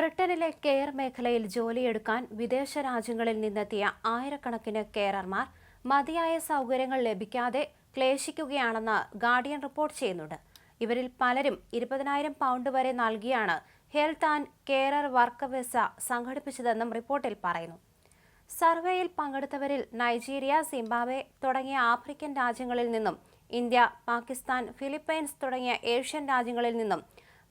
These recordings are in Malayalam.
ബ്രിട്ടനിലെ കെയർ മേഖലയിൽ ജോലിയെടുക്കാൻ വിദേശ രാജ്യങ്ങളിൽ നിന്നെത്തിയ ആയിരക്കണക്കിന് കെയറർമാർ മതിയായ സൗകര്യങ്ങൾ ലഭിക്കാതെ ക്ലേശിക്കുകയാണെന്ന് ഗാർഡിയൻ റിപ്പോർട്ട് ചെയ്യുന്നുണ്ട്. ഇവരിൽ പലരും ഇരുപതിനായിരം പൗണ്ട് വരെ നൽകിയാണ് health and carer work visa സംഘടിപ്പിച്ചതെന്നും റിപ്പോർട്ടിൽ പറയുന്നു. സർവേയിൽ പങ്കെടുത്തവരിൽ നൈജീരിയ സിംബാബ്വെ തുടങ്ങിയ ആഫ്രിക്കൻ രാജ്യങ്ങളിൽ നിന്നും ഇന്ത്യ പാകിസ്ഥാൻ ഫിലിപ്പൈൻസ് തുടങ്ങിയ ഏഷ്യൻ രാജ്യങ്ങളിൽ നിന്നും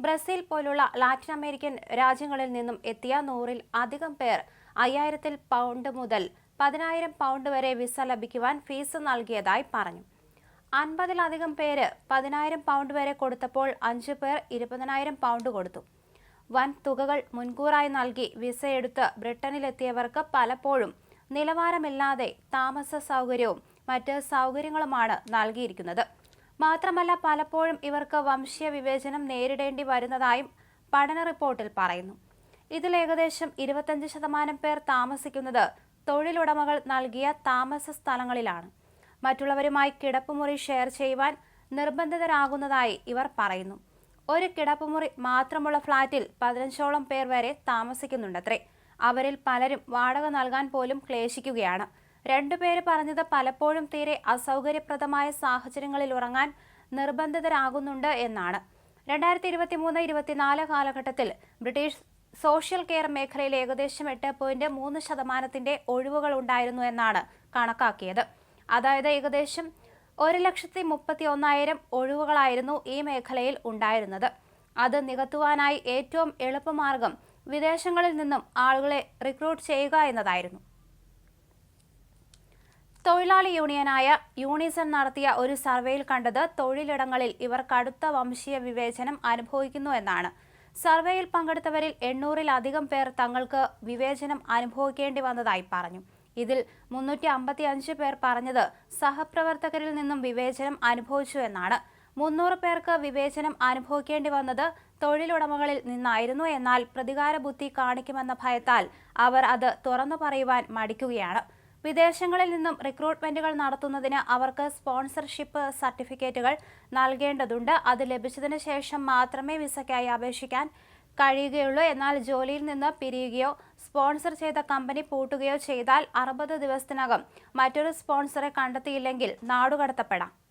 ബ്രസീൽ പോലുള്ള ലാറ്റിൻ അമേരിക്കൻ രാജ്യങ്ങളിൽ നിന്നും എത്തിയ നൂറിൽ അധികം പേർ അയ്യായിരത്തിൽ പൗണ്ട് മുതൽ പതിനായിരം പൗണ്ട് വരെ വിസ ലഭിക്കുവാൻ ഫീസ് നൽകിയതായി പറഞ്ഞു. അൻപതിലധികം പേര് പതിനായിരം പൗണ്ട് വരെ കൊടുത്തപ്പോൾ അഞ്ച് പേർ ഇരുപതിനായിരം പൗണ്ട് കൊടുത്തു. വൻ തുകകൾ മുൻകൂറായി നൽകി വിസ എടുത്ത് ബ്രിട്ടനിലെത്തിയവർക്ക് പലപ്പോഴും നിലവാരമില്ലാതെ താമസ സൗകര്യവും മറ്റ് സൗകര്യങ്ങളുമാണ് നൽകിയിരിക്കുന്നത്. മാത്രമല്ല പലപ്പോഴും ഇവർക്ക് വംശീയ വിവേചനം നേരിടേണ്ടി വരുന്നതായും പഠന റിപ്പോർട്ടിൽ പറയുന്നു. ഇതിൽ ഏകദേശം ഇരുപത്തഞ്ച് ശതമാനം പേർ താമസിക്കുന്നത് തൊഴിലുടമകൾ നൽകിയ താമസ സ്ഥലങ്ങളിലാണ്. മറ്റുള്ളവരുമായി കിടപ്പുമുറി ഷെയർ ചെയ്യുവാൻ നിർബന്ധിതരാകുന്നതായി ഇവർ പറയുന്നു. ഒരു കിടപ്പുമുറി മാത്രമുള്ള ഫ്ളാറ്റിൽ പതിനഞ്ചോളം പേർ വരെ താമസിക്കുന്നുണ്ടത്രേ. അവരിൽ പലരും വാടക നൽകാൻ പോലും ക്ലേശിക്കുകയാണ്. രണ്ടുപേര് പറഞ്ഞത് പലപ്പോഴും തീരെ അസൗകര്യപ്രദമായ സാഹചര്യങ്ങളിൽ ഉറങ്ങാൻ നിർബന്ധിതരാകുന്നുണ്ട് എന്നാണ്. രണ്ടായിരത്തി ഇരുപത്തി മൂന്ന് ഇരുപത്തിനാല് കാലഘട്ടത്തിൽ ബ്രിട്ടീഷ് സോഷ്യൽ കെയർ മേഖലയിൽ ഏകദേശം എട്ട് പോയിന്റ് മൂന്ന് ശതമാനത്തിന്റെ ഒഴിവുകൾ ഉണ്ടായിരുന്നു എന്നാണ് കണക്കാക്കിയത്. അതായത് ഏകദേശം ഒരു ലക്ഷത്തി മുപ്പത്തി ഒന്നായിരം ഒഴിവുകളായിരുന്നു ഈ മേഖലയിൽ ഉണ്ടായിരുന്നത്. അത് നികത്തുവാനായി ഏറ്റവും എളുപ്പമാർഗം വിദേശങ്ങളിൽ നിന്നും ആളുകളെ റിക്രൂട്ട് ചെയ്യുക എന്നതായിരുന്നു. തൊഴിലാളി യൂണിയനായ യൂണിസൺ നടത്തിയ ഒരു സർവേയിൽ കണ്ടത് തൊഴിലിടങ്ങളിൽ ഇവർ കടുത്ത വംശീയ വിവേചനം അനുഭവിക്കുന്നു എന്നാണ്. സർവേയിൽ പങ്കെടുത്തവരിൽ എണ്ണൂറിലധികം പേർ തങ്ങൾക്ക് വിവേചനം അനുഭവിക്കേണ്ടി വന്നതായി പറഞ്ഞു. ഇതിൽ മുന്നൂറ്റി അമ്പത്തി അഞ്ച് പേർ പറഞ്ഞത് സഹപ്രവർത്തകരിൽ നിന്നും വിവേചനം അനുഭവിച്ചു എന്നാണ്. മുന്നൂറ് പേർക്ക് വിവേചനം അനുഭവിക്കേണ്ടി വന്നത് തൊഴിലുടമകളിൽ നിന്നായിരുന്നു എന്നാൽ പ്രതികാര ബുദ്ധി കാണിക്കുമെന്ന ഭയത്താൽ അവർ അത് തുറന്നു പറയുവാൻ മടിക്കുകയാണ്. വിദേശങ്ങളിൽ നിന്നും റിക്രൂട്ട്മെന്റുകൾ നടത്തുന്നതിന് അവർക്ക് സ്പോൺസർഷിപ്പ് സർട്ടിഫിക്കറ്റുകൾ നൽകേണ്ടതുണ്ട്. അത് ലഭിച്ചതിന് ശേഷം മാത്രമേ വിസയ്ക്കായി അപേക്ഷിക്കാൻ കഴിയുകയുള്ളൂ. എന്നാൽ ജോലിയിൽ നിന്ന് പിരിയുകയോ സ്പോൺസർ ചെയ്ത കമ്പനി പൂട്ടുകയോ ചെയ്താൽ അറുപത് ദിവസത്തിനകം മറ്റൊരു സ്പോൺസറെ കണ്ടെത്തിയില്ലെങ്കിൽ നാടുകടത്തപ്പെടാം.